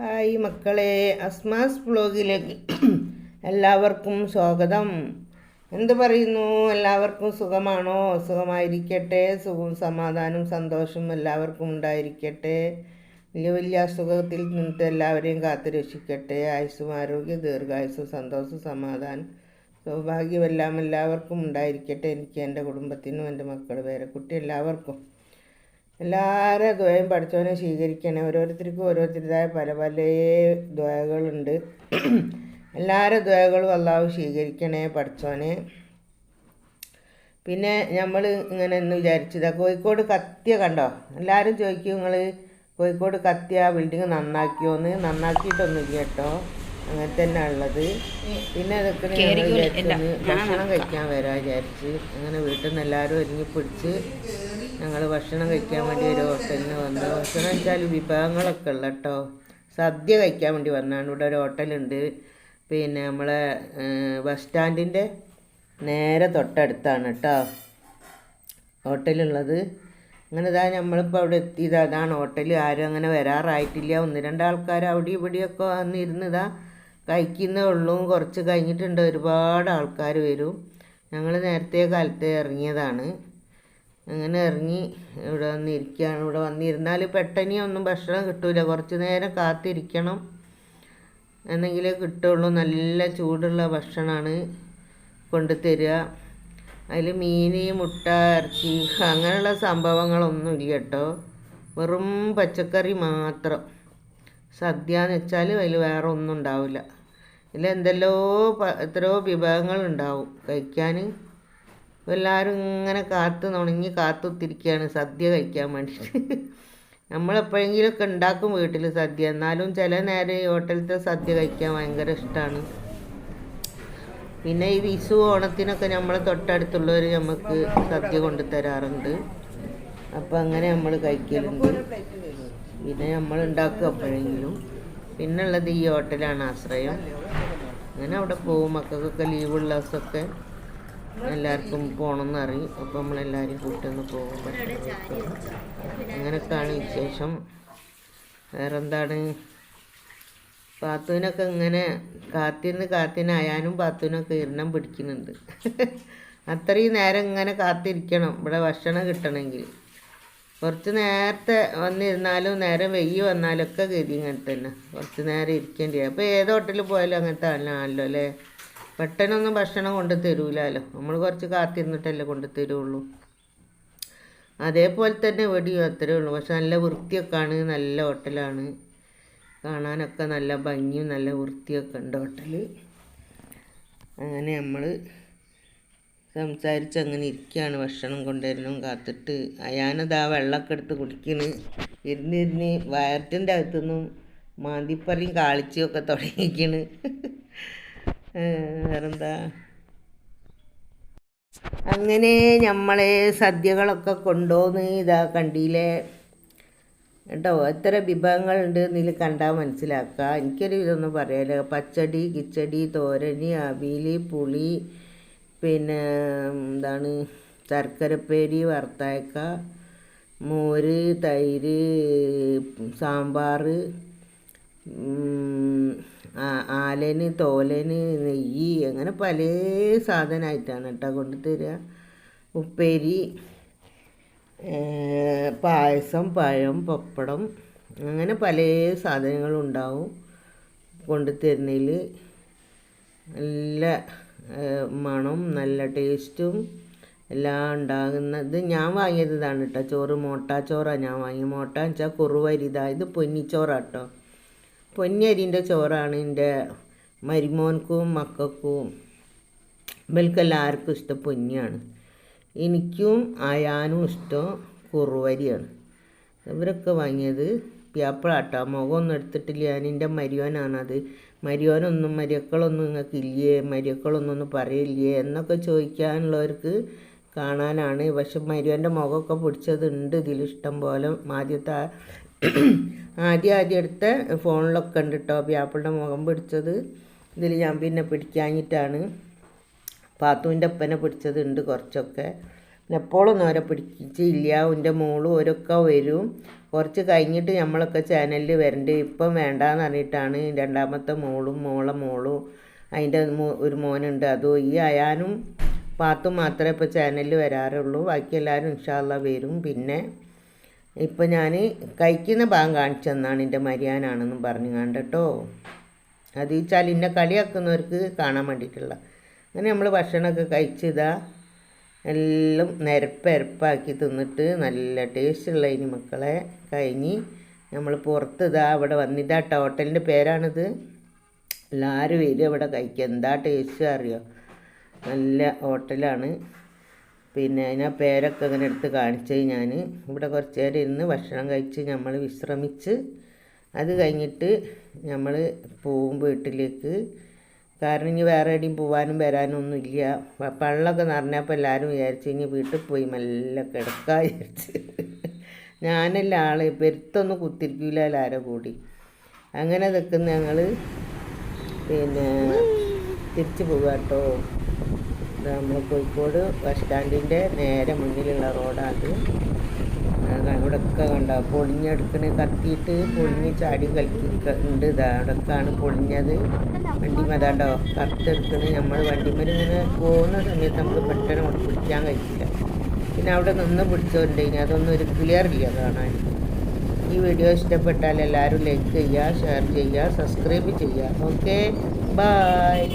Hi മക്കളെ അസ്മാസ് ബ്ലോഗിലേക്ക് എല്ലാവർക്കും സ്വാഗതം. എന്ത് പറയുന്നു? എല്ലാവർക്കും സുഖമാണോ? സുഖമായിരിക്കട്ടെ. സുഖവും സമാധാനവും സന്തോഷവും എല്ലാവർക്കും ഉണ്ടായിരിക്കട്ടെ. വലിയ വലിയ അസുഖത്തിൽ നിന്നിട്ട് എല്ലാവരെയും കാത്തു രക്ഷിക്കട്ടെ. ആയുസ്സും ആരോഗ്യം ദീർഘായുസ്സും സന്തോഷവും സമാധാനം സൗഭാഗ്യമെല്ലാം എല്ലാവർക്കും ഉണ്ടായിരിക്കട്ടെ. എനിക്ക് എന്റെ കുടുംബത്തിനും എന്റെ മക്കൾ പേരെ കുട്ടി എല്ലാവർക്കും. എല്ലാവരും ദ്വയം പഠിച്ചവനെ സ്വീകരിക്കണേ. ഓരോരുത്തർക്കും ഓരോരുത്തരുടേതായ പല പല ദ്വയകളുണ്ട്. എല്ലാവരും ദ്വയകളും അള്ളാഹു സ്വീകരിക്കണേ പഠിച്ചോനെ പിന്നെ നമ്മൾ ഇങ്ങനെ ഒന്ന് വിചാരിച്ചതാ കോഴിക്കോട് കത്തിയ കണ്ടോ? എല്ലാവരും ചോദിക്കും നിങ്ങൾ കോഴിക്കോട് കത്തിയ ബിൽഡിങ് നന്നാക്കിയോന്ന്. നന്നാക്കിയിട്ടൊന്നുമില്ല കേട്ടോ. അങ്ങനെ തന്നെ ഉള്ളത് പിന്നെ അതൊക്കെ ഭക്ഷണം കഴിക്കാൻ വരാ വിചാരിച്ച്. അങ്ങനെ വീട്ടിൽ നിന്ന് എല്ലാവരും ഒരുങ്ങി പിടിച്ച് ഞങ്ങൾ ഭക്ഷണം കഴിക്കാൻ വേണ്ടി ഒരു ഹോട്ടലിന് വന്നു. ഭക്ഷണം വെച്ചാൽ വിഭവങ്ങളൊക്കെ ഉള്ള കേട്ടോ. സദ്യ കഴിക്കാൻ വേണ്ടി വന്നാണ്. ഇവിടെ ഒരു ഹോട്ടലുണ്ട്. പിന്നെ നമ്മളെ ബസ് സ്റ്റാൻഡിന്റെ നേരെ തൊട്ടടുത്താണ് കേട്ടോ ഹോട്ടലുള്ളത്. അങ്ങനെ ഇതാ നമ്മളിപ്പോൾ അവിടെ എത്തിയത് അതാണ് ഹോട്ടൽ ആരും അങ്ങനെ വരാറായിട്ടില്ല. ഒന്ന് രണ്ട് ആൾക്കാർ അവിടെ ഇവിടെയൊക്കെ വന്നിരുന്നതാ കഴിക്കുന്നേ ഉള്ളൂ. കുറച്ച് കഴിഞ്ഞിട്ടുണ്ട്. ഒരുപാട് ആൾക്കാർ വരും. ഞങ്ങൾ നേരത്തെ കാലത്ത് ഇറങ്ങിയതാണ്. അങ്ങനെ ഇറങ്ങി ഇവിടെ വന്നിരിക്കുകയാണ്. ഇവിടെ വന്നിരുന്നാൽ പെട്ടെന്ന് ഒന്നും ഭക്ഷണം കിട്ടില്ല കുറച്ച് നേരം കാത്തിരിക്കണം എന്നെങ്കിലേ കിട്ടുള്ളൂ. നല്ല ചൂടുള്ള ഭക്ഷണമാണ് കൊണ്ടു തരിക. അതിൽ മീൻ മുട്ട ഇറച്ചി അങ്ങനെയുള്ള സംഭവങ്ങളൊന്നും ഇല്ല കേട്ടോ. വെറും പച്ചക്കറി മാത്രം. സദ്യ എന്ന് വെച്ചാൽ അതിൽ വേറെ ഒന്നും ഉണ്ടാവില്ല. ഇതിൽ എന്തെല്ലോ എത്രയോ വിഭവങ്ങളുണ്ടാവും കഴിക്കാൻ എല്ലാവരും ഇങ്ങനെ കാത്ത് നുണങ്ങി കാത്തുത്തിരിക്കുകയാണ് സദ്യ കഴിക്കാൻ വേണ്ടിയിട്ട് നമ്മളെപ്പോഴെങ്കിലുമൊക്കെ ഉണ്ടാക്കും വീട്ടിൽ സദ്യ. എന്നാലും ചില നേരം ഹോട്ടലിലത്തെ സദ്യ കഴിക്കാൻ ഭയങ്കര ഇഷ്ടമാണ് പിന്നെ ഈ വിഷു ഓണത്തിനൊക്കെ നമ്മളെ തൊട്ടടുത്തുള്ളവർ നമുക്ക് സദ്യ കൊണ്ടു തരാറുണ്ട്. അപ്പം അങ്ങനെ നമ്മൾ കഴിക്കലുണ്ട്. പിന്നെ നമ്മൾ ഉണ്ടാക്കും എപ്പോഴെങ്കിലും പിന്നെ ഉള്ളത് ഈ ഹോട്ടലാണ് ആശ്രയം. അങ്ങനെ അവിടെ പോകും മക്കൾക്കൊക്കെ ലീവുള്ള ദിവസമൊക്കെ എല്ലാവർക്കും പോകണമെന്ന് അറിയും. അപ്പോൾ നമ്മളെല്ലാവരും കൂട്ടൊന്ന് പോകും. അങ്ങനെയൊക്കെയാണ് വിശേഷം. വേറെന്താണ്? പാത്തുവിനൊക്കെ ഇങ്ങനെ കാത്തിരുന്ന് കാത്തിന്ന് അയാനും പാത്തുവിനൊക്കെ ഇരണം പിടിക്കുന്നുണ്ട്. അത്രയും നേരം ഇങ്ങനെ കാത്തിരിക്കണം. ഇവിടെ ഭക്ഷണം കിട്ടണമെങ്കിൽ. കുറച്ച് നേരത്തെ വന്നിരുന്നാലും നേരം വെയ്യ് വന്നാലൊക്കെ ഗതി ഇങ്ങനെ തന്നെ. കുറച്ച് നേരം ഇരിക്കേണ്ടി അപ്പോൾ ഏത് ഹോട്ടലിൽ പോയാലും അങ്ങനത്തെ ആണല്ലോ അല്ലേ? പെട്ടെന്നൊന്നും ഭക്ഷണം കൊണ്ട് തരൂലല്ലോ നമ്മൾ കുറച്ച് കാത്തിരുന്നിട്ടല്ലേ കൊണ്ട് തരുള്ളൂ. അതേപോലെ തന്നെ ഇവിടെയും അത്രേ ഉള്ളൂ. പക്ഷെ നല്ല വൃത്തിയൊക്കെയാണ്. നല്ല ഹോട്ടലാണ്. കാണാനൊക്കെ നല്ല ഭംഗിയും നല്ല വൃത്തിയൊക്കെ ഉണ്ട് ഹോട്ടൽ അങ്ങനെ നമ്മൾ സംസാരിച്ച് അങ്ങനെ ഇരിക്കുകയാണ് ഭക്ഷണം കൊണ്ടുവരണം കാത്തിട്ട്. അയാനതാ വെള്ളമൊക്കെ എടുത്ത് കുടിക്കണ്. ഇരുന്നിരുന്ന് വയറ്റിന്റെ അകത്തുനിന്നും മാന്തിപ്പറിയും കാളിച്ചൊക്കെ തുടങ്ങിക്കണ്. വേറെന്താ? അങ്ങനെ നമ്മളെ സദ്യകളൊക്കെ കൊണ്ടുപോന്ന് ഇതാ കണ്ടിയിലെ കേട്ടോ എത്ര വിഭവങ്ങളുണ്ട് എന്നിൽ കണ്ടാൽ മനസ്സിലാക്കുക എനിക്കൊരു ഇതൊന്നും പറയാലോ പച്ചടി കിച്ചടി തോരന് അവിയൽ പുളി പിന്നെ എന്താണ് ശർക്കരപ്പേരി വറുത്തയക്ക മോര് തൈര് സാമ്പാർ ആലന് തോലന് നെയ്യ് അങ്ങനെ പല സാധനമായിട്ടാണ് കേട്ടോ കൊണ്ട് തരിക ഉപ്പേരി പായസം പഴം പപ്പടം അങ്ങനെ പല സാധനങ്ങളുണ്ടാവും കൊണ്ട് തരുന്നതിൽ നല്ല മണം നല്ല ടേസ്റ്റും എല്ലാം ഉണ്ടാകുന്നത് ഞാൻ വാങ്ങിയത് ഇതാണ് കേട്ടോ. ചോറ് മോട്ട ചോറാണ് ഞാൻ വാങ്ങി മോട്ട എന്ന് വെച്ചാൽ കുറുവരി ഇതാ ഇത് പൊന്നിച്ചോറാട്ടോ പൊന്നരിന്റെ ചോറാണ് എന്റെ മരുമോൻക്കും മക്കൾക്കും ഇവൽക്കെല്ലാവർക്കും ഇഷ്ടം പൊന്നിയാണ്. എനിക്കും അയാനും ഇഷ്ടം കുറുവരിയാണ്. ഇവരൊക്കെ വാങ്ങിയത് പ്യാപ്പിളാട്ടോ മുഖമൊന്നും എടുത്തിട്ടില്ല. ഞാൻ എന്റെ മരിയോനാണത്. മരിയോനൊന്നും മരിയക്കളൊന്നും നിങ്ങൾക്ക് ഇല്ലേ മരിയക്കളൊന്നും ഒന്നും പറയില്ലേ? എന്നൊക്കെ ചോദിക്കാനുള്ളവർക്ക് കാണാനാണ്. പക്ഷെ മരിയോന്റെ മുഖമൊക്കെ പിടിച്ചതുണ്ട്. ഇതിലിഷ്ടം പോലെ ആദ്യത്തെ ആദ്യം ആദ്യം എടുത്ത ഫോണിലൊക്കെ ഉണ്ട് കേട്ടോ പ്യാപ്പിളുടെ മുഖം പിടിച്ചത്. ഇതിൽ ഞാൻ പിന്നെ പിടിക്കാഞ്ഞിട്ടാണ്. പാത്തുവിന്റെ അപ്പനെ പിടിച്ചതുണ്ട് കുറച്ചൊക്കെ. എപ്പോഴൊന്നും നേരെ പിടിച്ചില്ല. എന്റെ മോളും ഓരൊക്കെ വരും. കുറച്ച് കഴിഞ്ഞിട്ട് നമ്മളൊക്കെ ചാനലിൽ വരണ്ട്. ഇപ്പം വേണ്ടാന്ന് പറഞ്ഞിട്ടാണ് രണ്ടാമത്തെ മോളും മോളെ മോളും. അതിന്റെ ഒരു മോനുണ്ട്. അതും ഈ അയാനും പാത്തും മാത്രമേ ഇപ്പോൾ ചാനലിൽ വരാറുള്ളൂ. ബാക്കി എല്ലാവരും ഇൻഷാല്ല വരും. പിന്നെ ഇപ്പം ഞാൻ കഴിക്കുന്ന ഭാഗം കാണിച്ചെന്നാണ് എന്റെ മരിയാനാണെന്നും പറഞ്ഞു കണ്ടോ അത് ഈ ഇന്ന കളിയാക്കുന്നവർക്ക് കാണാൻ വേണ്ടിയിട്ടുള്ള. അങ്ങനെ നമ്മൾ ഭക്ഷണമൊക്കെ കഴിച്ചതാ. എല്ലാം നിരപ്പരപ്പാക്കി തിന്നിട്ട് നല്ല ടേസ്റ്റുള്ള ഇനി മക്കളെ കഴിഞ്ഞ് നമ്മൾ പുറത്ത് ഇതാ അവിടെ വന്നിതാ ഹോട്ടലിന്റെ പേരാണിത്. എല്ലാവരും വരും അവിടെ കഴിക്കുക എന്താ ടേസ്റ്റ് അറിയോ? നല്ല ഹോട്ടലാണ്. പിന്നെ അതിനാ പേരൊക്കെ ഇങ്ങനെ എടുത്ത് കാണിച്ചു ഞാൻ. ഇവിടെ കുറച്ച് നേരം ഇരുന്ന് ഭക്ഷണം കഴിച്ച് നമ്മൾ വിശ്രമിച്ച് അത് കഴിഞ്ഞിട്ട് നമ്മൾ പോവും വീട്ടിലേക്ക്. കാരണം ഇനി വേറെ എവിടെയും പോകാനും വരാനും ഒന്നും ഇല്ല പള്ളൊക്കെ നിറഞ്ഞപ്പോൾ എല്ലാവരും വിചാരിച്ചു ഇനി വീട്ടിൽ പോയി മെല്ലെ കിടക്കാൻ വിചാരിച്ച്. ഞാനല്ല ആൾ പെരുത്തൊന്നും കുത്തിരിക്കില്ല എല്ലാവരും കൂടി. അങ്ങനെ നിൽക്കുന്ന ഞങ്ങൾ പിന്നെ തിരിച്ചു പോവുക കേട്ടോ. നമ്മൾ കോഴിക്കോട് ബസ് സ്റ്റാൻഡിന്റെ നേരെ മുന്നിലുള്ള റോഡാണ് ഇവിടെയൊക്കെ കണ്ട? പൊളിഞ്ഞെടുക്കണ കത്തിയിട്ട് പൊളിഞ്ഞ് ചാടി കളിക്കുന്നുണ്ട് ഉണ്ട് ഇതാ. അവിടെയൊക്കെയാണ് പൊളിഞ്ഞത്. വണ്ടിമ അതാണ്ടോ കറുത്തെടുക്കണ് നമ്മൾ വണ്ടിമേൽ ഇങ്ങനെ പോകുന്ന സമയത്ത് നമ്മൾ പെട്ടെന്ന് കൊണ്ട് പിടിക്കാൻ കഴിക്കില്ല പിന്നെ അവിടെ നിന്ന് പിടിച്ചോണ്ടെങ്കിൽ അതൊന്നും ഒരു ക്ലിയർ ഇല്ല കാണാൻ. ഈ വീഡിയോ ഇഷ്ടപ്പെട്ടാൽ എല്ലാവരും ലൈക്ക് ചെയ്യുക ഷെയർ ചെയ്യുക സബ്സ്ക്രൈബ് ചെയ്യുക. Okay bye